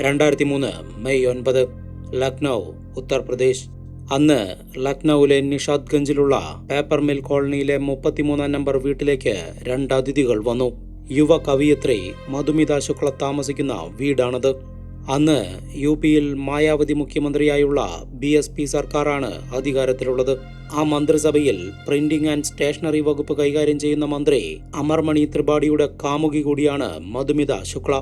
രണ്ടായിരത്തി മൂന്ന് മെയ് ഒൻപത് ലക്നൗ ഉത്തർപ്രദേശ്. അന്ന് ലക്നൌവിലെ നിഷാദ്ഗഞ്ചിലുള്ള പേപ്പർ മിൽ കോളനിയിലെ മുപ്പത്തിമൂന്നാം നമ്പർ വീട്ടിലേക്ക് രണ്ട് അതിഥികൾ വന്നു. യുവ കവിയത്രി മധുമിത ശുക്ല താമസിക്കുന്ന വീടാണത്. അന്ന് യു പിയിൽ മായാവതി മുഖ്യമന്ത്രിയായുള്ള ബി എസ് പി സർക്കാരാണ് അധികാരത്തിലുള്ളത്. ആ മന്ത്രിസഭയിൽ പ്രിന്റിംഗ് ആൻഡ് സ്റ്റേഷനറി വകുപ്പ് കൈകാര്യം ചെയ്യുന്ന മന്ത്രി അമർമണി ത്രിപാഠിയുടെ കാമുകി കൂടിയാണ് മധുമിത ശുക്ല.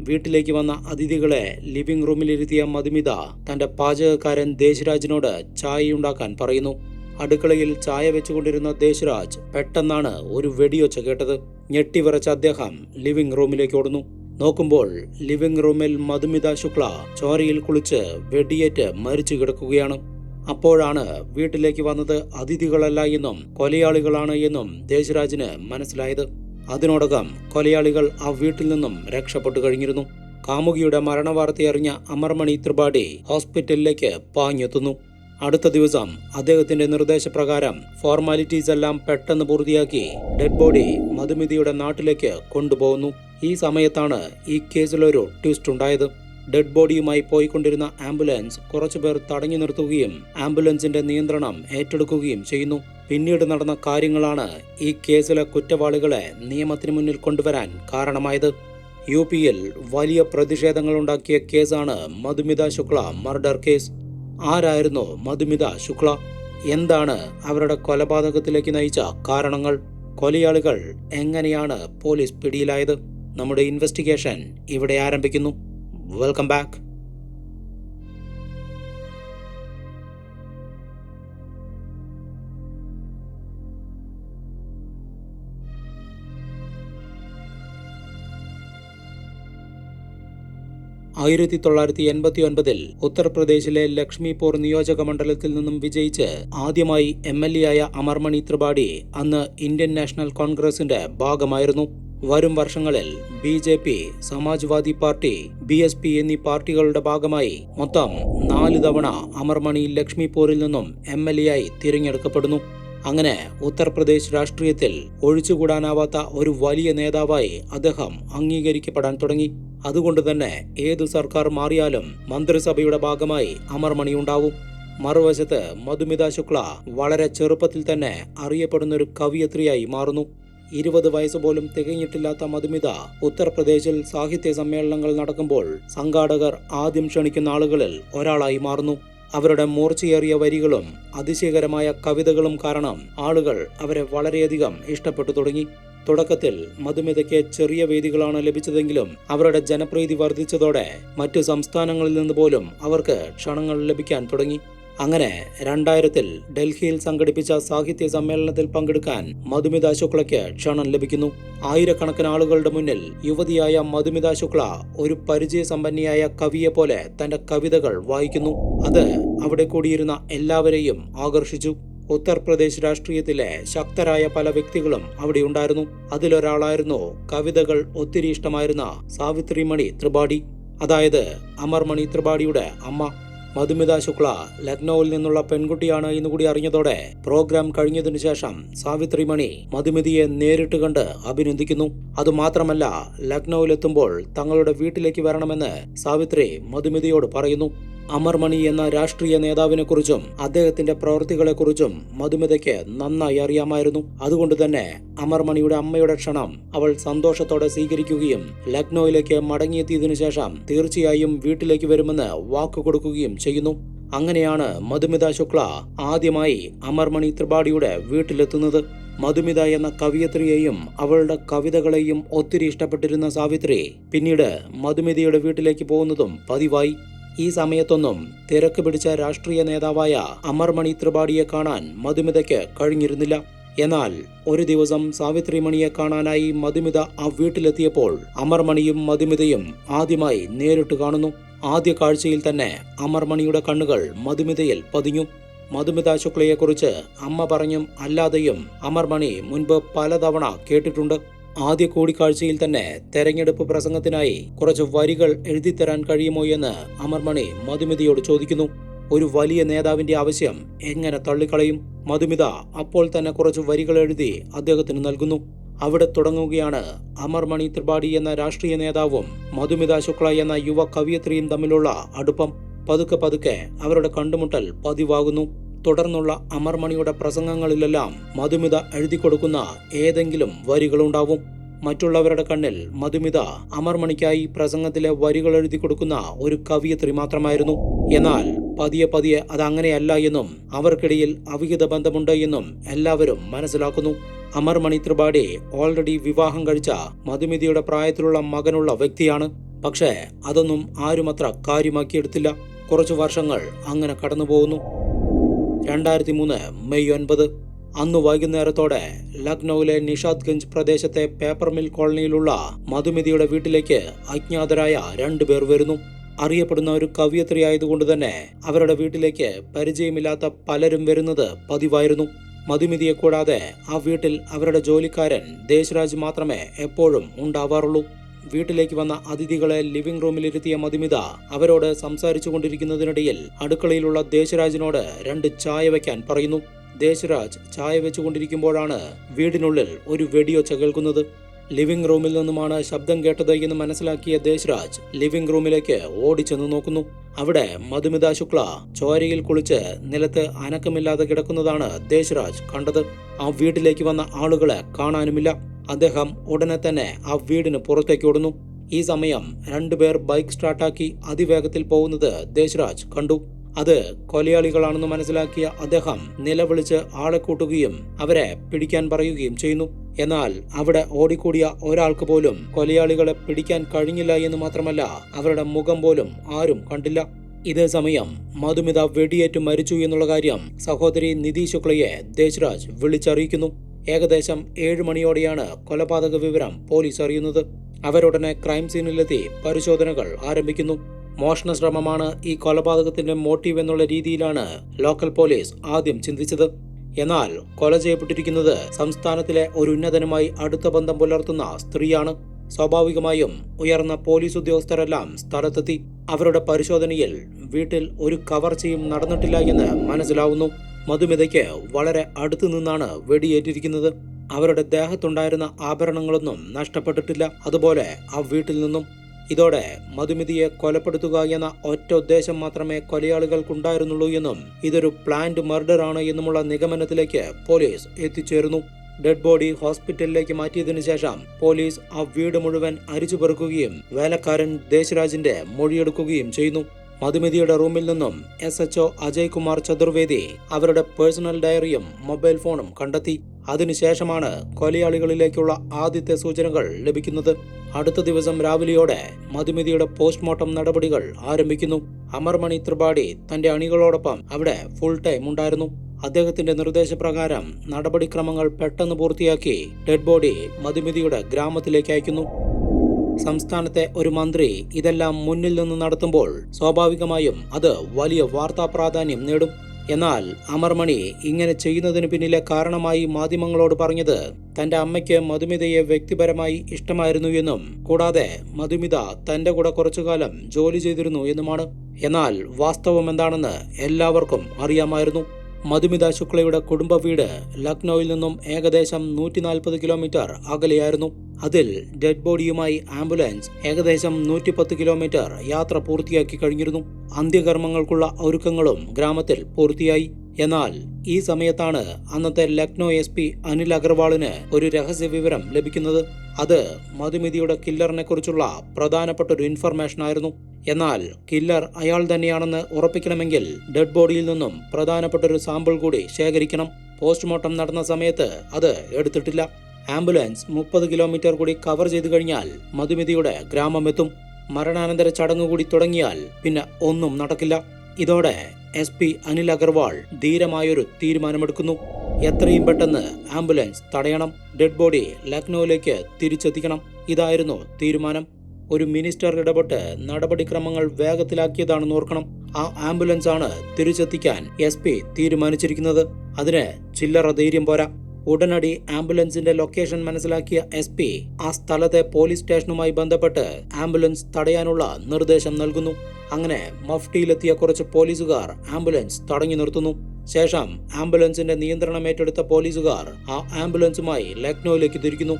വീട്ടിലേക്ക് വന്ന അതിഥികളെ ലിവിംഗ് റൂമിലിരുത്തിയ മധുമിത തന്റെ പാചകക്കാരൻ ദേശരാജിനോട് ചായയുണ്ടാക്കാൻ പറയുന്നു. അടുക്കളയിൽ ചായ വെച്ചുകൊണ്ടിരുന്ന ദേശരാജ് പെട്ടെന്നാണ് ഒരു വെടിയൊച്ച കേട്ടത്. ഞെട്ടിവിറച്ച അദ്ദേഹം ലിവിംഗ് റൂമിലേക്ക് ഓടുന്നു. നോക്കുമ്പോൾ ലിവിംഗ് റൂമിൽ മധുമിത ശുക്ല ചോരയിൽ കുളിച്ച് വെടിയേറ്റ് മരിച്ചു കിടക്കുകയാണ്. അപ്പോഴാണ് വീട്ടിലേക്ക് വന്നത് അതിഥികളല്ല എന്നും കൊലയാളികളാണ് എന്നും ദേശരാജിന് മനസ്സിലായത്. അതിനോടകം കൊലയാളികൾ ആ വീട്ടിൽ നിന്നും രക്ഷപ്പെട്ടു കഴിഞ്ഞിരുന്നു. കാമുകിയുടെ മരണവാർത്തയറിഞ്ഞ അമർമണി ത്രിപാഠി ഹോസ്പിറ്റലിലേക്ക് പാഞ്ഞെത്തുന്നു. അടുത്ത ദിവസം അദ്ദേഹത്തിന്റെ നിർദ്ദേശപ്രകാരം ഫോർമാലിറ്റീസ് എല്ലാം പെട്ടെന്ന് പൂർത്തിയാക്കി ഡെഡ് ബോഡി മധുമിതിയുടെ നാട്ടിലേക്ക് കൊണ്ടുപോകുന്നു. ഈ സമയത്താണ് ഈ കേസിലൊരു ട്വിസ്റ്റ് ഉണ്ടായത്. ഡെഡ് ബോഡിയുമായി പോയിക്കൊണ്ടിരുന്ന ആംബുലൻസ് കുറച്ചുപേർ തടഞ്ഞു നിർത്തുകയും ആംബുലൻസിന്റെ നിയന്ത്രണം ഏറ്റെടുക്കുകയും ചെയ്യുന്നു. പിന്നീട് നടന്ന കാര്യങ്ങളാണ് ഈ കേസിലെ കുറ്റവാളികളെ നിയമത്തിന് മുന്നിൽ കൊണ്ടുവരാൻ കാരണമായത്. യു പിയിൽ വലിയ പ്രതിഷേധങ്ങളുണ്ടാക്കിയ കേസാണ് മധുമിത ശുക്ല മർഡർ കേസ്. ആരായിരുന്നു മധുമിത ശുക്ല? എന്താണ് അവരുടെ കൊലപാതകത്തിലേക്ക് നയിച്ച കാരണങ്ങൾ? കൊലയാളികൾ എങ്ങനെയാണ് പോലീസ് പിടിയിലായത്? നമ്മുടെ ഇൻവെസ്റ്റിഗേഷൻ ഇവിടെ ആരംഭിക്കുന്നു. വെൽക്കം ബാക്ക് ആയിരത്തി തൊള്ളായിരത്തി എൺപത്തി ഒൻപതിൽ ഉത്തർപ്രദേശിലെ ലക്ഷ്മിപൂർ നിയോജക മണ്ഡലത്തിൽ നിന്നും വിജയിച്ച് ആദ്യമായി എം എൽ എ ആയ അമർമണി ത്രിപാഠി അന്ന് ഇന്ത്യൻ നാഷണൽ കോൺഗ്രസിന്റെ ഭാഗമായിരുന്നു. വരും വർഷങ്ങളിൽ B J P Samajwadi party B S P എന്നീ പാർട്ടികളുടെ ഭാഗമായി മൊത്തം നാല് തവണ അമർമണി ലക്ഷ്മിപൂരിൽ നിന്നും എം എൽ എ ആയി തിരഞ്ഞെടുക്കപ്പെടുന്നു. അങ്ങനെ ഉത്തർപ്രദേശ് രാഷ്ട്രീയത്തിൽ ഒഴിച്ചുകൂടാനാവാത്ത ഒരു വലിയ നേതാവായി അദ്ദേഹം അംഗീകരിക്കപ്പെടാൻ തുടങ്ങി. അതുകൊണ്ട് തന്നെ ഏതു സർക്കാർ മാറിയാലും മന്ത്രിസഭയുടെ ഭാഗമായി അമർമണി ഉണ്ടാവും. മറുവശത്ത് മധുമിത ശുക്ല വളരെ ചെറുപ്പത്തിൽ തന്നെ അറിയപ്പെടുന്ന ഒരു കവിയത്രിയായി മാറുന്നു. ഇരുപത് വയസ്സ് പോലും തികഞ്ഞിട്ടില്ലാത്ത മധുമിത ഉത്തർപ്രദേശിൽ സാഹിത്യ സമ്മേളനങ്ങൾ നടക്കുമ്പോൾ സംഘാടകർ ആദ്യം ക്ഷണിക്കുന്ന ആളുകളിൽ ഒരാളായി മാറുന്നു. അവരുടെ മൂർച്ചയേറിയ വരികളും അതിശയകരമായ കവിതകളും കാരണം ആളുകൾ അവരെ വളരെയധികം ഇഷ്ടപ്പെട്ടു തുടങ്ങി. തുടക്കത്തിൽ മധുമിതയ്ക്ക് ചെറിയ വേദികളാണ് ലഭിച്ചതെങ്കിലും അവരുടെ ജനപ്രീതി വർദ്ധിച്ചതോടെ മറ്റു സംസ്ഥാനങ്ങളിൽ നിന്ന് പോലും അവർക്ക് ക്ഷണങ്ങൾ ലഭിക്കാൻ തുടങ്ങി. അങ്ങനെ രണ്ടായിരത്തിൽ ഡൽഹിയിൽ സംഘടിപ്പിച്ച സാഹിത്യ സമ്മേളനത്തിൽ പങ്കെടുക്കാൻ മധുമിത ശുക്ലയ്ക്ക് ക്ഷണം ലഭിക്കുന്നു. ആയിരക്കണക്കിന് ആളുകളുടെ മുന്നിൽ യുവതിയായ മധുമിത ശുക്ല ഒരു പരിചയസമ്പന്നയായ കവിയെ പോലെ തന്റെ കവിതകൾ വായിക്കുന്നു. അത് അവിടെ കൂടിയിരുന്ന എല്ലാവരെയും ആകർഷിച്ചു. ഉത്തർപ്രദേശ് രാഷ്ട്രീയത്തിലെ ശക്തരായ പല വ്യക്തികളും അവിടെ ഉണ്ടായിരുന്നു. അതിലൊരാളായിരുന്നു കവിതകൾ ഒത്തിരി ഇഷ്ടമായിരുന്ന സാവിത്രിമണി ത്രിപാഠി. അതായത് അമർമണി ത്രിപാഠിയുടെ അമ്മ. മധുമിത ശുക്ല ലക്നൌവിൽ നിന്നുള്ള പെൺകുട്ടിയാണ് എന്നുകൂടി അറിഞ്ഞതോടെ പ്രോഗ്രാം കഴിഞ്ഞതിനു ശേഷം സാവിത്രി മണി മധുമിതിയെ നേരിട്ട് കണ്ട് അഭിനന്ദിക്കുന്നു. അതുമാത്രമല്ല ലക്നൌവിലെത്തുമ്പോൾ തങ്ങളുടെ വീട്ടിലേക്ക് വരണമെന്ന് സാവിത്രി മധുമിതിയോട് പറയുന്നു. അമർമണി എന്ന രാഷ്ട്രീയ നേതാവിനെ കുറിച്ചും അദ്ദേഹത്തിന്റെ പ്രവൃത്തികളെക്കുറിച്ചും മധുമിതയ്ക്ക് നന്നായി അറിയാമായിരുന്നു. അതുകൊണ്ട് തന്നെ അമർമണിയുടെ അമ്മയുടെ ക്ഷണം അവൾ സന്തോഷത്തോടെ സ്വീകരിക്കുകയും ലക്നൌവിലേക്ക് മടങ്ങിയെത്തിയതിനു ശേഷം തീർച്ചയായും വീട്ടിലേക്ക് വരുമെന്ന് വാക്കു കൊടുക്കുകയും ചെയ്യുന്നു. അങ്ങനെയാണ് മധുമിത ശുക്ല ആദ്യമായി അമർമണി ത്രിപാഠിയുടെ വീട്ടിലെത്തുന്നത്. മധുമിത എന്ന കവിയത്രിയെയും അവളുടെ കവിതകളെയും ഒത്തിരി ഇഷ്ടപ്പെട്ടിരുന്ന സാവിത്രി പിന്നീട് മധുമിതയുടെ വീട്ടിലേക്ക് പോകുന്നതും പതിവായി. ഈ സമയത്തൊന്നും തിരക്ക് പിടിച്ച രാഷ്ട്രീയ നേതാവായ അമർമണി ത്രിപാഠിയെ കാണാൻ മധുമിതയ്ക്ക് കഴിഞ്ഞിരുന്നില്ല. എന്നാൽ ഒരു ദിവസം സാവിത്രി മണിയെ കാണാനായി മധുമിത ആ വീട്ടിലെത്തിയപ്പോൾ അമർമണിയും മധുമിതയും ആദ്യമായി നേരിട്ട് കാണുന്നു. ആദ്യ കാഴ്ചയിൽ തന്നെ അമർമണിയുടെ കണ്ണുകൾ മധുമിതയിൽ പതിഞ്ഞു. മധുമിത ശുക്ലയെക്കുറിച്ച് അമ്മ പറഞ്ഞും അല്ലാതെയും അമർമണി മുൻപ് പലതവണ കേട്ടിട്ടുണ്ട്. ആദ്യ കൂടിക്കാഴ്ചയിൽ തന്നെ തെരഞ്ഞെടുപ്പ് പ്രസംഗത്തിനായി കുറച്ച് വരികൾ എഴുതിത്തരാൻ കഴിയുമോ എന്ന് അമർമണി മധുമിതയോട് ചോദിക്കുന്നു. ഒരു വലിയ നേതാവിന്റെ ആവശ്യം എങ്ങനെ തള്ളിക്കളയും? മധുമിത അപ്പോൾ തന്നെ കുറച്ച് വരികൾ എഴുതി അദ്ദേഹത്തിന് നൽകുന്നു. അവിടെ തുടങ്ങുകയാണ് അമർമണി ത്രിപാഠി എന്ന രാഷ്ട്രീയ നേതാവും മധുമിത ശുക്ല എന്ന യുവ കവിയത്രിയും തമ്മിലുള്ള അടുപ്പം. പതുക്കെ പതുക്കെ അവരുടെ കണ്ടുമുട്ടൽ പതിവാകുന്നു. തുടർന്നുള്ള അമർമണിയുടെ പ്രസംഗങ്ങളിലെല്ലാം മധുമിത എഴുതി കൊടുക്കുന്ന ഏതെങ്കിലും വരികളുണ്ടാവും. മറ്റുള്ളവരുടെ കണ്ണിൽ മധുമിത അമർമണിക്കായി പ്രസംഗത്തിലെ വരികൾ എഴുതി കൊടുക്കുന്ന ഒരു കവിയത്രി മാത്രമായിരുന്നു. എന്നാൽ പതിയെ പതിയെ അതങ്ങനെയല്ല എന്നും അവർക്കിടയിൽ അവിഹിത ബന്ധമുണ്ട് എന്നും എല്ലാവരും മനസ്സിലാക്കുന്നു. അമർമണി ത്രിപാഠി ഓൾറെഡി വിവാഹം കഴിച്ച മധുമിതിയുടെ പ്രായത്തിലുള്ള മകനുള്ള വ്യക്തിയാണ്. പക്ഷേ അതൊന്നും ആരുമത്ര കാര്യമാക്കിയെടുത്തില്ല. കുറച്ചു വർഷങ്ങൾ അങ്ങനെ കടന്നുപോകുന്നു. രണ്ടായിരത്തി മൂന്ന് മെയ് ഒൻപത്. അന്ന് വൈകുന്നേരത്തോടെ ലക്നൌവിലെ നിഷാദ്ഗഞ്ച് പ്രദേശത്തെ പേപ്പർ മിൽ കോളനിയിലുള്ള മധുമിതിയുടെ വീട്ടിലേക്ക് അജ്ഞാതരായ രണ്ടുപേർ വരുന്നു. അറിയപ്പെടുന്ന ഒരു കവിയത്രി ആയതുകൊണ്ട് തന്നെ അവരുടെ വീട്ടിലേക്ക് പരിചയമില്ലാത്ത പലരും വരുന്നത് പതിവായിരുന്നു. മധുമിതിയെ കൂടാതെ ആ വീട്ടിൽ അവരുടെ ജോലിക്കാരൻ ദേശരാജ് മാത്രമേ എപ്പോഴും ഉണ്ടാവാറുള്ളൂ. വീട്ടിലേക്ക് വന്ന അതിഥികളെ ലിവിംഗ് റൂമിലിരുത്തിയ മധുമിത അവരോട് സംസാരിച്ചു കൊണ്ടിരിക്കുന്നതിനിടയിൽ അടുക്കളയിലുള്ള ദേശരാജിനോട് രണ്ട് ചായ വയ്ക്കാൻ പറയുന്നു. ദേശരാജ് ചായ വെച്ചുകൊണ്ടിരിക്കുമ്പോഴാണ് വീടിനുള്ളിൽ ഒരു വെടിയൊച്ച കേൾക്കുന്നത് ലിവിംഗ് റൂമിൽ നിന്നുമാണ് ശബ്ദം കേട്ടത് എന്ന് മനസ്സിലാക്കിയ ദേശരാജ് ലിവിംഗ് റൂമിലേക്ക് ഓടിച്ചെന്ന് നോക്കുന്നു. അവിടെ മധുമിത ശുക്ല ചോരയിൽ കുളിച്ച് നിലത്ത് അനക്കമില്ലാതെ കിടക്കുന്നതാണ് ദേശരാജ് കണ്ടത്. ആ വീട്ടിലേക്ക് വന്ന ആളുകളെ കാണാനുമില്ല. അദ്ദേഹം ഉടനെ തന്നെ ആ വീടിന് പുറത്തേക്ക് ഓടുന്നു. ഈ സമയം രണ്ടുപേർ ബൈക്ക് സ്റ്റാർട്ടാക്കി അതിവേഗത്തിൽ പോകുന്നത് ദേശ്രാജ് കണ്ടു. അത് കൊലയാളികളാണെന്ന് മനസ്സിലാക്കിയ അദ്ദേഹം നിലവിളിച്ച് ആളെ കൂട്ടുകയും അവരെ പിടിക്കാൻ പറയുകയും ചെയ്യുന്നു. എന്നാൽ അവിടെ ഓടിക്കൂടിയ ഒരാൾക്ക് പോലും കൊലയാളികളെ പിടിക്കാൻ കഴിഞ്ഞില്ല എന്ന് മാത്രമല്ല അവരുടെ മുഖം പോലും ആരും കണ്ടില്ല. ഇതേ സമയം മധുമിത വെടിയേറ്റ് മരിച്ചു എന്നുള്ള കാര്യം സഹോദരി നിധി ശുക്ലയെ ദേശരാജ് വിളിച്ചറിയിക്കുന്നു. ഏകദേശം ഏഴ് മണിയോടെയാണ് കൊലപാതക വിവരം പോലീസ് അറിയുന്നത്. അവരുടനെ ക്രൈം സീനിലെത്തി പരിശോധനകൾ ആരംഭിക്കുന്നു. മോഷണ ശ്രമമാണ് ഈ കൊലപാതകത്തിന്റെ മോട്ടീവ് എന്നുള്ള രീതിയിലാണ് ലോക്കൽ പോലീസ് ആദ്യം ചിന്തിച്ചത്. എന്നാൽ കൊല ചെയ്യപ്പെട്ടിരിക്കുന്നത് സംസ്ഥാനത്തിലെ ഒരു ഉന്നതനുമായി അടുത്ത ബന്ധം പുലർത്തുന്ന സ്ത്രീയാണ്. സ്വാഭാവികമായും ഉയർന്ന പോലീസ് ഉദ്യോഗസ്ഥരെല്ലാം സ്ഥലത്തെത്തി. അവരുടെ പരിശോധനയിൽ വീട്ടിൽ ഒരു കവർച്ചയും നടന്നിട്ടില്ല എന്ന് മനസ്സിലാവുന്നു. മധുമിതയ്ക്ക് വളരെ അടുത്തു നിന്നാണ് വെടിയേറ്റിരിക്കുന്നത്. അവരുടെ ദേഹത്തുണ്ടായിരുന്ന ആഭരണങ്ങളൊന്നും നഷ്ടപ്പെട്ടിട്ടില്ല. അതുപോലെ ആ വീട്ടിൽ നിന്നും ഇതോടെ മധുമിതിയെ കൊലപ്പെടുത്തുക എന്ന ഒറ്റ ഉദ്ദേശം മാത്രമേ കൊലയാളികൾക്കുണ്ടായിരുന്നുള്ളൂ എന്നും ഇതൊരു പ്ലാന്റ് മർഡർ ആണ് എന്നുമുള്ള നിഗമനത്തിലേക്ക് പോലീസ് എത്തിച്ചേർന്നു ഡെഡ് ബോഡി ഹോസ്പിറ്റലിലേക്ക് മാറ്റിയതിനു ശേഷം പോലീസ് ആ വീട് മുഴുവൻ അരിച്ചു പെറുക്കുകയും വേലക്കാരൻ ദേശരാജിന്റെ മൊഴിയെടുക്കുകയും ചെയ്യുന്നു. മധുമിതിയുടെ റൂമിൽ നിന്നും എസ് എച്ച്ഒ അജയ് കുമാർ ചതുർവേദി അവരുടെ പേഴ്സണൽ ഡയറിയും മൊബൈൽ ഫോണും കണ്ടെത്തി. അതിനുശേഷമാണ് കൊലയാളികളിലേക്കുള്ള ആദ്യത്തെ സൂചനകൾ ലഭിക്കുന്നത്. അടുത്ത ദിവസം രാവിലെയോടെ മധുമിതിയുടെ പോസ്റ്റ്മോർട്ടം നടപടികൾ ആരംഭിക്കുന്നു. അമർമണി ത്രിപാഠി തന്റെ അണികളോടൊപ്പം അവിടെ ഫുൾ ടൈം ഉണ്ടായിരുന്നു. അദ്ദേഹത്തിന്റെ നിർദ്ദേശപ്രകാരം നടപടിക്രമങ്ങൾ പെട്ടെന്ന് പൂർത്തിയാക്കി ഡെഡ് ബോഡി മധുമിതിയുടെ ഗ്രാമത്തിലേക്ക് അയക്കുന്നു. സംസ്ഥാനത്തെ ഒരു മന്ത്രി ഇതെല്ലാം മുന്നിൽ നിന്ന് നടത്തുമ്പോൾ സ്വാഭാവികമായും അത് വലിയ വാർത്താ പ്രാധാന്യം നേടും. എന്നാൽ അമർമണി ഇങ്ങനെ ചെയ്യുന്നതിന് പിന്നിലെ കാരണമായി മാധ്യമങ്ങളോട് പറഞ്ഞത് തന്റെ അമ്മയ്ക്ക് മധുമിതയെ വ്യക്തിപരമായി ഇഷ്ടമായിരുന്നു എന്നും കൂടാതെ മധുമിത തന്റെ കൂടെ കുറച്ചുകാലം ജോലി ചെയ്തിരുന്നു എന്നുമാണ്. എന്നാൽ വാസ്തവം എന്താണെന്ന് എല്ലാവർക്കും അറിയാമായിരുന്നു. മധുമിത ശുക്ലയുടെ കുടുംബ വീട് ലക്നൌവിൽ നിന്നും ഏകദേശം നൂറ്റി നാൽപ്പത് കിലോമീറ്റർ അകലെയായിരുന്നു. അതിൽ ഡെഡ് ബോഡിയുമായി ആംബുലൻസ് ഏകദേശം നൂറ്റിപ്പത്ത് കിലോമീറ്റർ യാത്ര പൂർത്തിയാക്കി കഴിഞ്ഞിരുന്നു. അന്ത്യകർമ്മങ്ങൾക്കുള്ള ഒരുക്കങ്ങളും ഗ്രാമത്തിൽ പൂർത്തിയായി. എന്നാൽ ഈ സമയത്താണ് അന്നത്തെ ലക്നോ എസ് പി അനിൽ അഗർവാളിന് ഒരു രഹസ്യ വിവരം ലഭിക്കുന്നത്. അത് മധുമിതിയുടെ കില്ലറിനെ കുറിച്ചുള്ള പ്രധാനപ്പെട്ട ഒരു ഇൻഫർമേഷൻ ആയിരുന്നു. എന്നാൽ കില്ലർ അയാൾ തന്നെയാണെന്ന് ഉറപ്പിക്കണമെങ്കിൽ ഡെഡ് ബോഡിയിൽ നിന്നും പ്രധാനപ്പെട്ട ഒരു സാമ്പിൾ കൂടി ശേഖരിക്കണം. പോസ്റ്റ്മോർട്ടം നടന്ന സമയത്ത് അത് എടുത്തിട്ടില്ല. ആംബുലൻസ് മുപ്പത് കിലോമീറ്റർ കൂടി കവർ ചെയ്തു കഴിഞ്ഞാൽ മധുമിതിയുടെ ഗ്രാമമെത്തും മരണാനന്തര ചടങ്ങ് കൂടി തുടങ്ങിയാൽ പിന്നെ ഒന്നും നടക്കില്ല. ഇതോടെ എസ് പി അനിൽ അഗർവാൾ ധീരമായൊരു തീരുമാനമെടുക്കുന്നു. എത്രയും പെട്ടെന്ന് ആംബുലൻസ് തടയണം. ഡെഡ് ബോഡി ലക്നൌവിലേക്ക് തിരിച്ചെത്തിക്കണം. ഇതായിരുന്നു തീരുമാനം. ഒരു മിനിസ്റ്റർ ഇടപെട്ട് നടപടിക്രമങ്ങൾ വേഗത്തിലാക്കിയതാണെന്ന് ഓർക്കണം. ആ ആംബുലൻസ് ആണ് തിരിച്ചെത്തിക്കാൻ എസ് തീരുമാനിച്ചിരിക്കുന്നത്. അതിന് ചില്ലറ ധൈര്യം പോരാ. ഉടനടി ആംബുലൻസിന്റെ ലൊക്കേഷൻ മനസ്സിലാക്കിയ എസ് പി ആ സ്ഥലത്തെ പോലീസ് സ്റ്റേഷനുമായി ബന്ധപ്പെട്ട് ആംബുലൻസ് തടയാനുള്ള നിർദ്ദേശം നൽകുന്നു. അങ്ങനെ മഫ്റ്റിയിലെത്തിയ കുറച്ച് പോലീസുകാർ ആംബുലൻസ് തടഞ്ഞു നിർത്തുന്നു. ശേഷം ആംബുലൻസിന്റെ നിയന്ത്രണം ഏറ്റെടുത്ത പോലീസുകാർ ആ ആംബുലൻസുമായി ലക്നൌവിലേക്ക് തിരിക്കുന്നു.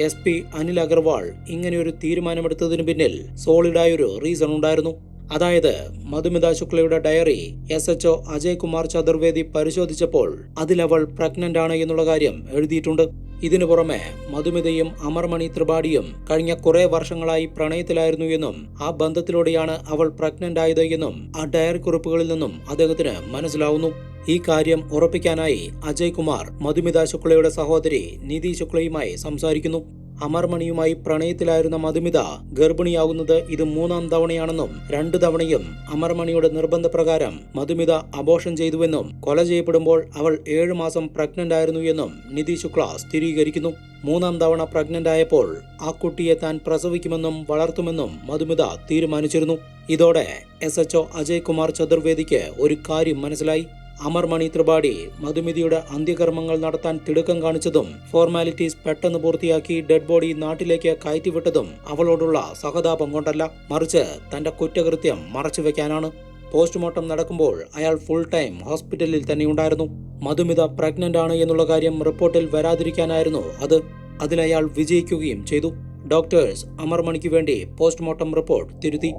എസ് പി അനിൽ അഗർവാൾ ഇങ്ങനെയൊരു തീരുമാനമെടുത്തതിന് പിന്നിൽ സോളിഡായൊരു റീസൺ ഉണ്ടായിരുന്നു. അതായത് Madhumita ശുക്ലയുടെ diary S H O Ajay Kumar Chaturvedi പരിശോധിച്ചപ്പോൾ അതിലവൾ പ്രഗ്നന്റ് ആണ് എന്നുള്ള കാര്യം എഴുതിയിട്ടുണ്ട്. ഇതിനു പുറമെ മധുമിതയും അമർമണി ത്രിപാഠിയും കഴിഞ്ഞ കുറെ വർഷങ്ങളായി പ്രണയത്തിലായിരുന്നു എന്നും ആ ബന്ധത്തിലൂടെയാണ് അവൾ പ്രഗ്നന്റ് ആയത് എന്നും ആ ഡയറി കുറിപ്പുകളിൽ നിന്നും അദ്ദേഹത്തിന് മനസ്സിലാവുന്നു. ഈ കാര്യം ഉറപ്പിക്കാനായി അജയ് കുമാർ മധുമിത ശുക്ലയുടെ സഹോദരി നിധി ശുക്ലയുമായി സംസാരിക്കുന്നു. അമർമണിയുമായി പ്രണയത്തിലായിരുന്ന മധുമിത ഗർഭിണിയാകുന്നത് ഇത് മൂന്നാം തവണയാണെന്നും രണ്ടു തവണയും അമർമണിയുടെ നിർബന്ധപ്രകാരം മധുമിത അബോഷൻ ചെയ്തുവെന്നും കൊല ചെയ്യപ്പെടുമ്പോൾ അവൾ ഏഴു മാസം പ്രഗ്നന്റ് ആയിരുന്നു എന്നും നിധി ശുക്ല സ്ഥിരീകരിക്കുന്നു. മൂന്നാം തവണ പ്രഗ്നന്റ് ആയപ്പോൾ ആ കുട്ടിയെ താൻ പ്രസവിക്കുമെന്നും വളർത്തുമെന്നും മധുമിത തീരുമാനിച്ചിരുന്നു. ഇതോടെ എസ് എച്ച്ഒ അജയ് കുമാർ ചതുർവേദിക്ക് ഒരു കാര്യം മനസ്സിലായി. അമർമണി ത്രിപാഠി മധുമിതിയുടെ അന്ത്യകർമ്മങ്ങൾ നടത്താൻ തിടുക്കം കാണിച്ചതും ഫോർമാലിറ്റീസ് പെട്ടെന്ന് പൂർത്തിയാക്കി ഡെഡ് ബോഡി നാട്ടിലേക്ക് കയറ്റിവിട്ടതും അവളോടുള്ള സഹതാപം കൊണ്ടല്ല. മറിച്ച് തന്റെ കുറ്റകൃത്യം മറച്ചുവെക്കാനാണ് പോസ്റ്റ്മോർട്ടം നടക്കുമ്പോൾ അയാൾ ഫുൾ ടൈം ഹോസ്പിറ്റലിൽ തന്നെയുണ്ടായിരുന്നു. മധുമിത പ്രഗ്നന്റ് ആണ് എന്നുള്ള കാര്യം റിപ്പോർട്ടിൽ വരാതിരിക്കാനായിരുന്നു അത്. അതിലയാൾ വിജയിക്കുകയും ചെയ്തു. ഡോക്ടേഴ്സ് അമർമണിക്ക് വേണ്ടി പോസ്റ്റ്മോർട്ടം റിപ്പോർട്ട് തിരുത്തി.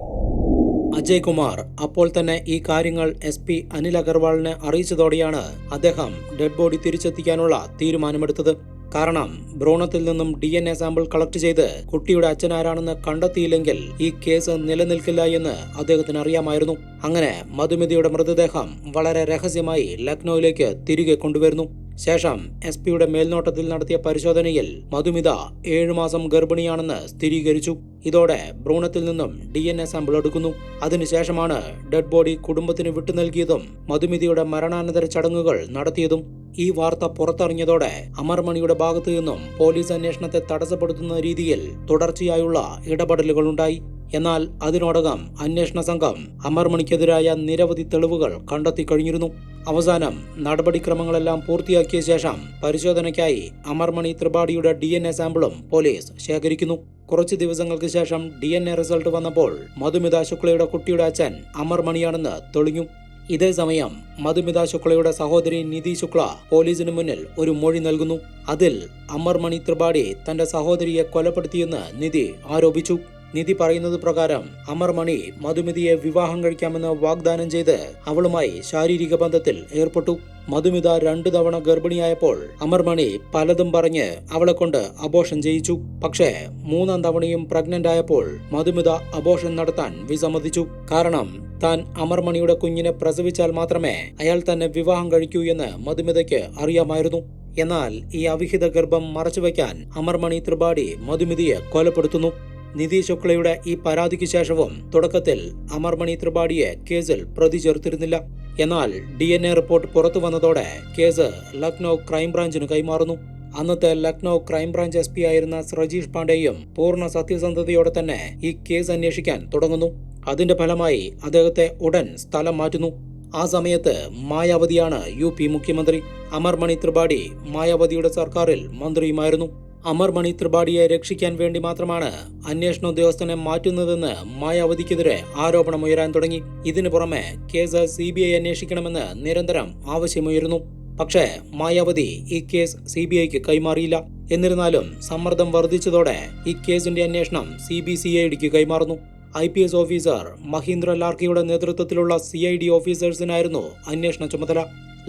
അജയ് കുമാർ അപ്പോൾ തന്നെ ഈ കാര്യങ്ങൾ എസ് പി അനിൽ അഗർവാളിനെ അറിയിച്ചതോടെയാണ് അദ്ദേഹം ഡെഡ് ബോഡി തിരിച്ചെത്തിക്കാനുള്ള തീരുമാനമെടുത്തത്. കാരണം ഭ്രൂണത്തിൽ നിന്നും D N A sample collect ചെയ്ത് കുട്ടിയുടെ അച്ഛനാരാണെന്ന് കണ്ടെത്തിയില്ലെങ്കിൽ ഈ കേസ് നിലനിൽക്കില്ല എന്ന് അദ്ദേഹത്തിന് അറിയാമായിരുന്നു അങ്ങനെ മധുമിതിയുടെ മൃതദേഹം വളരെ രഹസ്യമായി ലക്നൌവിലേക്ക് തിരികെ കൊണ്ടുവരുന്നു. ശേഷം എസ് പിയുടെ മേൽനോട്ടത്തിൽ നടത്തിയ പരിശോധനയിൽ മധുമിത ഏഴുമാസം ഗർഭിണിയാണെന്ന് സ്ഥിരീകരിച്ചു. ഇതോടെ ഭ്രൂണത്തിൽ നിന്നും ഡി എൻ എ സാമ്പിൾ എടുക്കുന്നു. അതിനുശേഷമാണ് ഡെഡ് ബോഡി കുടുംബത്തിന് വിട്ടു നൽകിയതും മധുമിതിയുടെ മരണാനന്തര ചടങ്ങുകൾ നടത്തിയതും. ഈ വാർത്ത പുറത്തറിഞ്ഞതോടെ അമർമണിയുടെ ഭാഗത്തു നിന്നും പോലീസ് അന്വേഷണത്തെ തടസ്സപ്പെടുത്തുന്ന രീതിയിൽ തുടർച്ചയായുള്ള ഇടപെടലുകളുണ്ടായി. എന്നാൽ അതിനോടകം അന്വേഷണ സംഘം അമർ മണിക്കെതിരായ നിരവധി തെളിവുകൾ കണ്ടെത്തി കഴിഞ്ഞിരുന്നു. അവസാനം നടപടിക്രമങ്ങളെല്ലാം പൂർത്തിയാക്കിയ ശേഷം പരിശോധനയ്ക്കായി അമർമണി ത്രിപാഠിയുടെ ഡി എൻ എ സാമ്പിളും പോലീസ് ശേഖരിക്കുന്നു. കുറച്ച് ദിവസങ്ങൾക്ക് ശേഷം ഡി എൻ എ റിസൾട്ട് വന്നപ്പോൾ മധുമിത ശുക്ലയുടെ കുട്ടിയുടെ അച്ഛൻ അമർമണിയാണെന്ന് തെളിഞ്ഞു. ഇതേസമയം മധുമിത ശുക്ലയുടെ സഹോദരി നിധി ശുക്ല പോലീസിന് മുന്നിൽ ഒരു മൊഴി നൽകുന്നു. അതിൽ അമർമണി ത്രിപാഠി തന്റെ സഹോദരിയെ കൊലപ്പെടുത്തിയെന്ന് നിധി ആരോപിച്ചു. നിധി പറയുന്നത് പ്രകാരം അമർമണി മധുമിതിയെ വിവാഹം കഴിക്കാമെന്ന് വാഗ്ദാനം ചെയ്ത് അവളുമായി ശാരീരിക ബന്ധത്തിൽ ഏർപ്പെട്ടു. മധുമിത രണ്ടു തവണ ഗർഭിണിയായപ്പോൾ അമർമണി പലതും പറഞ്ഞ് അവളെ കൊണ്ട് അബോഷൻ ചെയ്യിച്ചു. പക്ഷേ മൂന്നാം തവണയും പ്രഗ്നന്റ് ആയപ്പോൾ മധുമിത അബോഷൻ നടത്താൻ വിസമ്മതിച്ചു. കാരണം താൻ അമർമണിയുടെ കുഞ്ഞിനെ പ്രസവിച്ചാൽ മാത്രമേ അയാൾ തന്നെ വിവാഹം കഴിക്കൂ എന്ന് മധുമിതയ്ക്ക് അറിയാമായിരുന്നു. എന്നാൽ ഈ അവിഹിത ഗർഭം മറച്ചുവെക്കാൻ അമർമണി ത്രിപാഠി മധുമിതിയെ കൊലപ്പെടുത്തുന്നു. നിധി ശുക്ലയുടെ ഈ പരാതിക്ക് ശേഷവും തുടക്കത്തിൽ അമർമണി ത്രിപാഠിയെ കേസിൽ പ്രതി ചേർത്തിരുന്നില്ല. എന്നാൽ ഡി എൻ എ റിപ്പോർട്ട് പുറത്തു വന്നതോടെ കേസ് ലക്നൌ ക്രൈംബ്രാഞ്ചിന് കൈമാറുന്നു. അന്നത്തെ ലക്നൌ ക്രൈംബ്രാഞ്ച് എസ് പി ആയിരുന്ന സ്രജീഷ് പാണ്ഡെയും പൂർണ സത്യസന്ധതയോടെ തന്നെ ഈ കേസ് അന്വേഷിക്കാൻ തുടങ്ങുന്നു. അതിന്റെ ഫലമായി അദ്ദേഹത്തെ ഉടൻ സ്ഥലം മാറ്റുന്നു. ആ സമയത്ത് മായാവതിയാണ് യു പി മുഖ്യമന്ത്രി. അമർമണി ത്രിപാഠി മായാവതിയുടെ സർക്കാരിൽ മന്ത്രിയുമായിരുന്നു. അമർമണി ത്രിപാഠിയെ രക്ഷിക്കാൻ വേണ്ടി മാത്രമാണ് അന്വേഷണ ഉദ്യോഗസ്ഥനെ മാറ്റുന്നതെന്ന് മായാവതിക്കെതിരെ ആരോപണമുയരാൻ തുടങ്ങി. ഇതിനു പുറമെ കേസ് സി ബി ഐ അന്വേഷിക്കണമെന്ന് നിരന്തരം ആവശ്യമുയരുന്നു. പക്ഷേ മായാവതി ഈ കേസ് സി ബി ഐക്ക് കൈമാറിയില്ല. എന്നിരുന്നാലും സമ്മർദ്ദം വർദ്ധിച്ചതോടെ ഈ കേസിന്റെ അന്വേഷണം സി ബി സി ഐ ഡിക്ക് കൈമാറുന്നു. I P S officer Mahindra ലാർക്കയുടെ നേതൃത്വത്തിലുള്ള സി ഐ ഡി ഓഫീസേഴ്സിനായിരുന്നു അന്വേഷണ ചുമതല.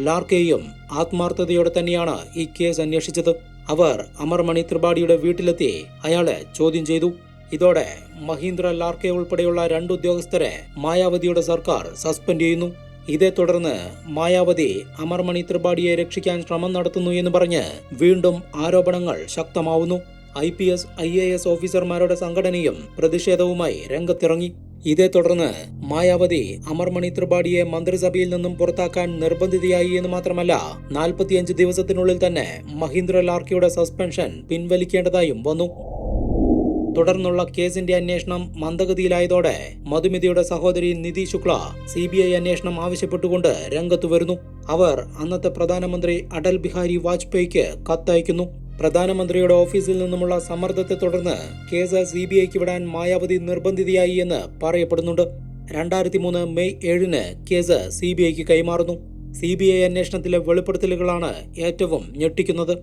ലാർക്കയും ആത്മാർത്ഥതയോടെ തന്നെയാണ് ഈ കേസ് അന്വേഷിച്ചത്. അവർ അമർമണി ത്രിപാഠിയുടെ വീട്ടിലെത്തി അയാളെ ചോദ്യം ചെയ്തു. ഇതോടെ മഹീന്ദ്ര ലാർക്കെ ഉൾപ്പെടെയുള്ള രണ്ട് ഉദ്യോഗസ്ഥരെ മായാവതിയുടെ സർക്കാർ സസ്പെൻഡ് ചെയ്യുന്നു. ഇതേ തുടർന്ന് മായാവതി അമർമണി ത്രിപാഠിയെ രക്ഷിക്കാൻ ശ്രമം നടത്തുന്നു എന്ന് പറഞ്ഞ് വീണ്ടും ആരോപണങ്ങൾ ശക്തമാവുന്നു. I P S I A S ഓഫീസർമാരുടെ സംഘടനയും പ്രതിഷേധവുമായി രംഗത്തിറങ്ങി. ഇതേ തുടർന്ന് മായാവതി അമർമണി ത്രിപാഠിയെ മന്ത്രിസഭയിൽ നിന്നും പുറത്താക്കാൻ നിർബന്ധിതയായി എന്ന് മാത്രമല്ല നാൽപ്പത്തിയഞ്ച് ദിവസത്തിനുള്ളിൽ തന്നെ മഹീന്ദ്ര ലാർക്കിയുടെ സസ്പെൻഷൻ പിൻവലിക്കേണ്ടതായും വന്നു. തുടർന്നുള്ള കേസിന്റെ അന്വേഷണം മന്ദഗതിയിലായതോടെ മധുമിതിയുടെ സഹോദരി Nidhi Shukla C B I അന്വേഷണം ആവശ്യപ്പെട്ടുകൊണ്ട് രംഗത്തു വരുന്നു. അവർ അന്നത്തെ പ്രധാനമന്ത്രി അടൽ ബിഹാരി വാജ്പേയിക്ക് കത്തയക്കുന്നു. പ്രധാനമന്ത്രിയുടെ ഓഫീസിൽ നിന്നുമുള്ള സമ്മർദ്ദത്തെ തുടർന്ന് കേസ് സി ബി ഐക്ക് വിടാൻ മായാവതി നിർബന്ധിതയായി എന്ന് പറയപ്പെടുന്നുണ്ട്. രണ്ടായിരത്തി മൂന്ന് മെയ് ഏഴിന് കേസ് സി ബി ഐക്ക് കൈമാറുന്നു. സി ബി ഐ അന്വേഷണത്തിലെ വെളിപ്പെടുത്തലുകളാണ് ഏറ്റവും ഞെട്ടിക്കുന്നത്.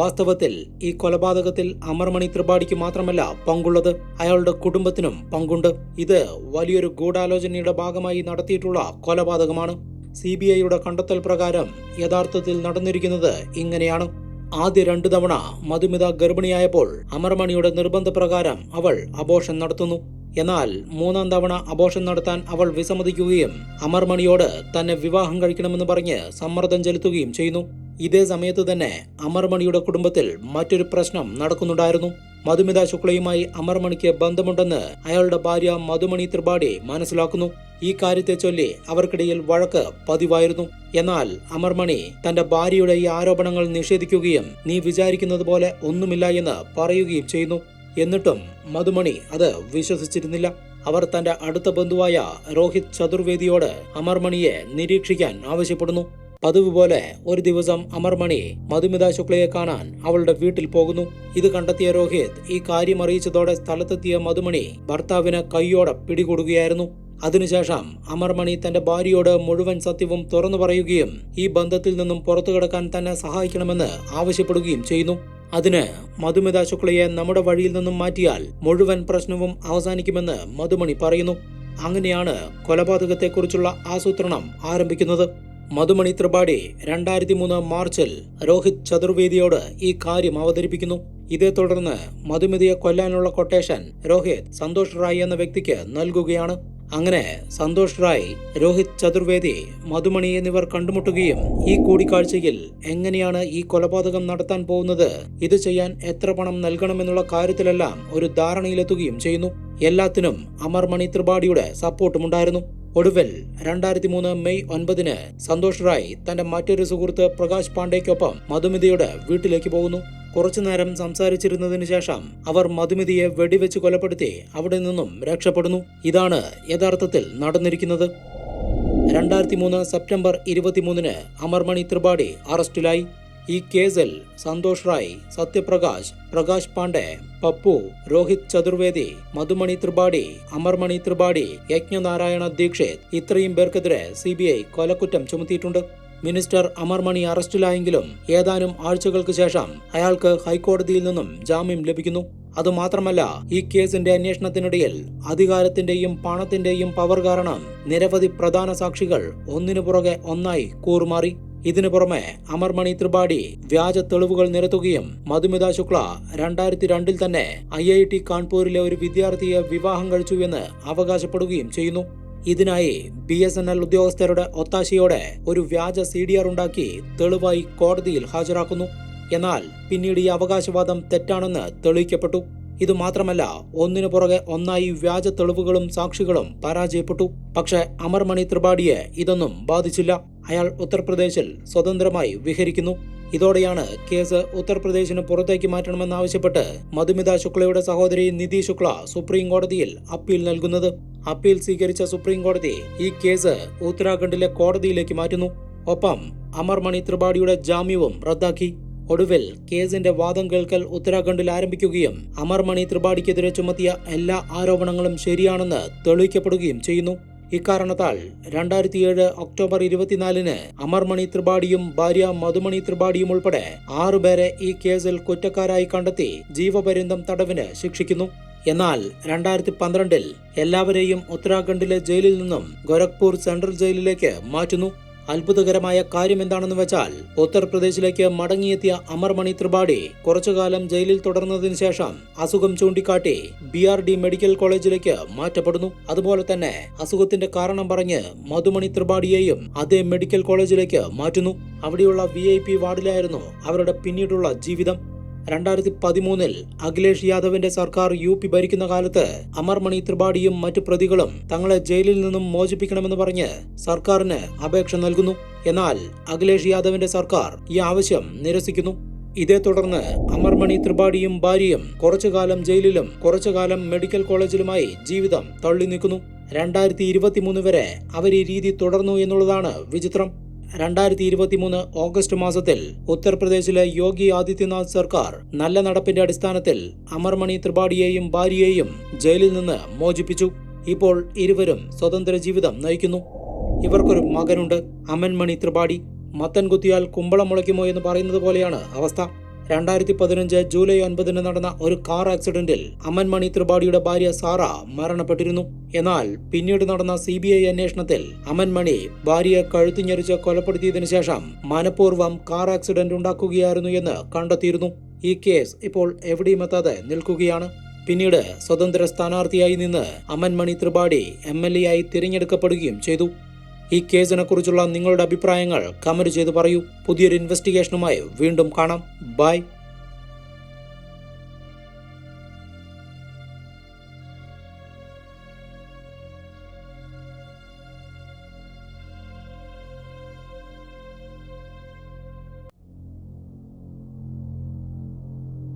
വാസ്തവത്തിൽ ഈ കൊലപാതകത്തിൽ അമർമണി ത്രിപാഠിക്ക് മാത്രമല്ല പങ്കുള്ളത്. അയാളുടെ കുടുംബത്തിനും പങ്കുണ്ട്. ഇത് വലിയൊരു ഗൂഢാലോചനയുടെ ഭാഗമായി നടത്തിയിട്ടുള്ള കൊലപാതകമാണ്. സി ബി ഐയുടെ കണ്ടെത്തൽ പ്രകാരം യഥാർത്ഥത്തിൽ നടന്നിരിക്കുന്നത് ഇങ്ങനെയാണ്. ആദ്യ രണ്ടു തവണ മധുമിത ഗർഭിണിയായപ്പോൾ അമർമണിയുടെ നിർബന്ധപ്രകാരം അവൾ അബോഷൻ നടത്തുന്നു. എന്നാൽ മൂന്നാം തവണ അബോഷൻ നടത്താൻ അവൾ വിസമ്മതിക്കുകയും അമർമണിയോട് തന്നെ വിവാഹം കഴിക്കണമെന്ന് പറഞ്ഞ് സമ്മർദ്ദം ചെലുത്തുകയും ചെയ്യുന്നു. ഇതേ സമയത്ത് തന്നെ അമർമണിയുടെ കുടുംബത്തിൽ മറ്റൊരു പ്രശ്നം നടക്കുന്നുണ്ടായിരുന്നു. മധുമിത ശുക്ലയുമായി അമർമണിക്ക് ബന്ധമുണ്ടെന്ന് അയാളുടെ ഭാര്യ മധുമണി ത്രിപാഠി മനസ്സിലാക്കുന്നു. ഈ കാര്യത്തെ ചൊല്ലി അവർക്കിടയിൽ വഴക്ക് പതിവായിരുന്നു. എന്നാൽ അമർമണി തന്റെ ഭാര്യയുടെ ഈ ആരോപണങ്ങൾ നിഷേധിക്കുകയും നീ വിചാരിക്കുന്നത് പോലെ ഒന്നുമില്ല എന്ന് പറയുകയും ചെയ്യുന്നു. എന്നിട്ടും മധുമണി അത് വിശ്വസിച്ചിരുന്നില്ല. അവർ തന്റെ അടുത്ത ബന്ധുവായ രോഹിത് ചതുർവേദിയോട് അമർമണിയെ നിരീക്ഷിക്കാൻ ആവശ്യപ്പെടുന്നു. പതിവ് പോലെ ഒരു ദിവസം അമർമണി മധുമിത ശുക്ലയെ കാണാൻ അവളുടെ വീട്ടിൽ പോകുന്നു. ഇത് കണ്ടെത്തിയ രോഹിത് ഈ കാര്യം അറിയിച്ചതോടെ സ്ഥലത്തെത്തിയ മധുമണി ഭർത്താവിന് കൈയോടെ പിടികൂടുകയായിരുന്നു. അതിനുശേഷം അമർമണി തന്റെ ഭാര്യയോട് മുഴുവൻ സത്യവും തുറന്നു പറയുകയും ഈ ബന്ധത്തിൽ നിന്നും പുറത്തു കടക്കാൻ തന്നെ സഹായിക്കണമെന്ന് ആവശ്യപ്പെടുകയും ചെയ്യുന്നു. അതിന് മധുമിത ശുക്ലയെ നമ്മുടെ വഴിയിൽ നിന്നും മാറ്റിയാൽ മുഴുവൻ പ്രശ്നവും അവസാനിക്കുമെന്ന് മധുമണി പറയുന്നു. അങ്ങനെയാണ് കൊലപാതകത്തെക്കുറിച്ചുള്ള ആസൂത്രണം ആരംഭിക്കുന്നത്. മധുമണി ത്രിപാഠി രണ്ടായിരത്തി മൂന്ന് മാർച്ചിൽ രോഹിത് ചതുർവേദിയോട് ഈ കാര്യം അവതരിപ്പിക്കുന്നു. ഇതേ തുടർന്ന് മധുമിതിയെ കൊല്ലാനുള്ള കൊട്ടേഷൻ രോഹിത് സന്തോഷ് റായ് എന്ന വ്യക്തിക്ക് നൽകുകയാണ്. അങ്ങനെ സന്തോഷ് റായ് രോഹിത് ചതുർവേദി മധുമണി എന്നിവർ കണ്ടുമുട്ടുകയും ഈ കൂടിക്കാഴ്ചയിൽ എങ്ങനെയാണ് ഈ കൊലപാതകം നടത്താൻ പോകുന്നത് ഇത് ചെയ്യാൻ എത്ര പണം നൽകണമെന്നുള്ള കാര്യത്തിലെല്ലാം ഒരു ധാരണയിലെത്തുകയും ചെയ്യുന്നു. എല്ലാത്തിനും അമർമണി ത്രിപാഠിയുടെ സപ്പോർട്ടുമുണ്ടായിരുന്നു. ഒടുവിൽ രണ്ടായിരത്തി മൂന്ന് മെയ് ഒൻപതിന് സന്തോഷ് റായ് തന്റെ മറ്റൊരു സുഹൃത്ത് പ്രകാശ് പാണ്ഡേക്കൊപ്പം മധുമിതയുടെ വീട്ടിലേക്ക് പോകുന്നു. കുറച്ചുനേരം സംസാരിച്ചിരുന്നതിനു ശേഷം അവർ മധുമിതിയെ വെടിവെച്ച് കൊലപ്പെടുത്തി അവിടെ നിന്നും രക്ഷപ്പെടുന്നു. ഇതാണ് യഥാർത്ഥത്തിൽ നടന്നിരിക്കുന്നത്. രണ്ടായിരത്തി മൂന്ന് സെപ്റ്റംബർ ഇരുപത്തിമൂന്നിന് അമർമണി ത്രിപാഠി അറസ്റ്റിലായി. ഈ കേസിൽ സന്തോഷ് റായ് സത്യപ്രകാശ് പ്രകാശ് പാണ്ഡെ പപ്പു രോഹിത് ചതുർവേദി മധുമണി ത്രിപാഠി അമർമണി ത്രിപാഠി യജ്ഞനാരായണ ദീക്ഷിത് ഇത്രയും പേർക്കെതിരെ സി ബി ഐ കൊലക്കുറ്റം ചുമത്തിയിട്ടുണ്ട്. മിനിസ്റ്റർ അമർമണി അറസ്റ്റിലായെങ്കിലും ഏതാനും ആഴ്ചകൾക്ക് ശേഷം അയാൾക്ക് ഹൈക്കോടതിയിൽ നിന്നും ജാമ്യം ലഭിക്കുന്നു. അതുമാത്രമല്ല ഈ കേസിന്റെ അന്വേഷണത്തിനിടയിൽ അധികാരത്തിന്റെയും പണത്തിന്റെയും പവർ കാരണം നിരവധി പ്രധാന സാക്ഷികൾ ഒന്നിനു പുറകെ ഒന്നായി കൂറുമാറി. ഇതിനു പുറമെ അമർമണി ത്രിപാഠി വ്യാജ തെളിവുകൾ നിരത്തുകയും മധുമിത ശുക്ല രണ്ടായിരത്തി രണ്ടിൽ തന്നെ ഐ ഐ ടി കാൺപൂരിലെ ഒരു വിദ്യാർത്ഥിയെ വിവാഹം കഴിച്ചുവെന്ന് അവകാശപ്പെടുകയും ചെയ്യുന്നു. ഇതിനായി ബി എസ് എൻ എൽ ഉദ്യോഗസ്ഥരുടെ ഒത്താശയോടെ ഒരു വ്യാജ സി ഡി ആർ ഉണ്ടാക്കി തെളിവായി കോടതിയിൽ ഹാജരാക്കുന്നു. എന്നാൽ പിന്നീട് ഈ അവകാശവാദം തെറ്റാണെന്ന് തെളിയിക്കപ്പെട്ടു. ഇത് മാത്രമല്ല ഒന്നിനു പുറകെ ഒന്നായി വ്യാജ തെളിവുകളും സാക്ഷികളും പരാജയപ്പെട്ടു. പക്ഷെ അമർമണി ത്രിപാഠിയെ ഇതൊന്നും ബാധിച്ചില്ല. അയാൾ ഉത്തർപ്രദേശിൽ സ്വതന്ത്രമായി വിഹരിക്കുന്നു. ഇതോടെയാണ് കേസ് ഉത്തർപ്രദേശിന് പുറത്തേക്ക് മാറ്റണമെന്നാവശ്യപ്പെട്ട് മധുമിത ശുക്ലയുടെ സഹോദരി നിധി ശുക്ല സുപ്രീം കോടതിയിൽ അപ്പീൽ നൽകുന്നത്. അപ്പീൽ സ്വീകരിച്ച സുപ്രീം കോടതി ഈ കേസ് ഉത്തരാഖണ്ഡിലെ കോടതിയിലേക്ക് മാറ്റുന്നു. ഒപ്പം അമർമണി ത്രിപാഠിയുടെ ജാമ്യവും റദ്ദാക്കി. ഒടുവിൽ കേസിന്റെ വാദം കേൾക്കൽ ഉത്തരാഖണ്ഡിൽ ആരംഭിക്കുകയും അമർമണി ത്രിപാഠിക്കെതിരെ ചുമത്തിയ എല്ലാ ആരോപണങ്ങളും ശരിയാണെന്ന് തെളിയിക്കപ്പെടുകയും ചെയ്യുന്നു. ഇക്കാരണത്താൽ രണ്ടായിരത്തിയേഴ് ഒക്ടോബർ ഇരുപത്തിനാലിന് അമർമണി ത്രിപാഠിയും ഭാര്യ മധുമണി ത്രിപാഠിയും ഉൾപ്പെടെ ആറുപേരെ ഈ കേസിൽ കുറ്റക്കാരായി കണ്ടെത്തി ജീവപര്യന്തം തടവിന് ശിക്ഷിക്കുന്നു. എന്നാൽ രണ്ടായിരത്തി പന്ത്രണ്ടിൽ എല്ലാവരെയും ഉത്തരാഖണ്ഡിലെ ജയിലിൽ നിന്നും ഗോരഖ്പൂർ സെൻട്രൽ ജയിലിലേക്ക് മാറ്റുന്നു. അത്ഭുതകരമായ കാര്യം എന്താണെന്ന് വെച്ചാൽ ഉത്തർപ്രദേശിലേക്ക് മടങ്ങിയെത്തിയ അമർമണി ത്രിപാഠി കുറച്ചുകാലം ജയിലിൽ തുടർന്നതിന് ശേഷം അസുഖം ചൂണ്ടിക്കാട്ടി ബി ആർ ഡി മെഡിക്കൽ കോളേജിലേക്ക് മാറ്റപ്പെടുന്നു. അതുപോലെ തന്നെ അസുഖത്തിന്റെ കാരണം പറഞ്ഞ് മധുമണി ത്രിപാഠിയെയും അതേ മെഡിക്കൽ കോളേജിലേക്ക് മാറ്റുന്നു. അവിടെയുള്ള വി വാർഡിലായിരുന്നു അവരുടെ പിന്നീടുള്ള ജീവിതം. രണ്ടായിരത്തി പതിമൂന്നിൽ അഖിലേഷ് യാദവിന്റെ സർക്കാർ യു പി ഭരിക്കുന്ന കാലത്ത് അമർമണി ത്രിപാഠിയും മറ്റു പ്രതികളും തങ്ങളെ ജയിലിൽ നിന്നും മോചിപ്പിക്കണമെന്ന് പറഞ്ഞ് സർക്കാരിന് അപേക്ഷ നൽകുന്നു. എന്നാൽ അഖിലേഷ് യാദവിന്റെ സർക്കാർ ഈ ആവശ്യം നിരസിക്കുന്നു. ഇതേ തുടർന്ന് അമർമണി ത്രിപാഠിയും ഭാര്യയും കുറച്ചുകാലം ജയിലിലും കുറച്ചുകാലം മെഡിക്കൽ കോളേജിലുമായി ജീവിതം തള്ളി നീക്കുന്നു രണ്ടായിരത്തി ഇരുപത്തിമൂന്ന് വരെ അവർ ഈ രീതി തുടർന്നു എന്നുള്ളതാണ് വിചിത്രം. രണ്ടായിരത്തി ഇരുപത്തി മൂന്ന് ഓഗസ്റ്റ് മാസത്തിൽ ഉത്തർപ്രദേശിലെ യോഗി ആദിത്യനാഥ് സർക്കാർ നല്ല നടപ്പിന്റെ അടിസ്ഥാനത്തിൽ അമർമണി ത്രിപാഠിയെയും ഭാര്യയെയും ജയിലിൽ നിന്ന് മോചിപ്പിച്ചു. ഇപ്പോൾ ഇരുവരും സ്വതന്ത്ര ജീവിതം നയിക്കുന്നു. ഇവർക്കൊരു മകനുണ്ട്. അമൻമണി ത്രിപാഠി. മത്തൻ കുത്തിയാൽ കുമ്പളം മുളയ്ക്കുമോ എന്ന് പറയുന്നത് പോലെയാണ് അവസ്ഥ. രണ്ടായിരത്തി പതിനഞ്ച് ജൂലൈ ഒൻപതിന് നടന്ന ഒരു കാർ ആക്സിഡന്റിൽ അമൻ മണി ത്രിപാഠിയുടെ ഭാര്യ സാറ മരണപ്പെട്ടിരുന്നു. എന്നാൽ പിന്നീട് നടന്ന സി ബി ഐ അന്വേഷണത്തിൽ അമൻ മണി ഭാര്യയെ കഴുത്തിഞ്ഞരിച്ച് കൊലപ്പെടുത്തിയതിനു ശേഷം മനഃപൂർവം കാർ ആക്സിഡന്റ് ഉണ്ടാക്കുകയായിരുന്നു എന്ന് കണ്ടെത്തിയിരുന്നു. ഈ കേസ് ഇപ്പോൾ എവിടെയും എത്താതെ നിൽക്കുകയാണ്. പിന്നീട് സ്വതന്ത്ര സ്ഥാനാർത്ഥിയായി നിന്ന് Aman Mani Tripathi M L A ആയി തിരഞ്ഞെടുക്കപ്പെടുകയും ചെയ്തു. ഈ കേസിനെ കുറിച്ചുള്ള നിങ്ങളുടെ അഭിപ്രായങ്ങൾ കമന്റ് ചെയ്ത് പറയൂ. പുതിയൊരു ഇൻവെസ്റ്റിഗേഷനുമായി വീണ്ടും കാണാം. ബൈ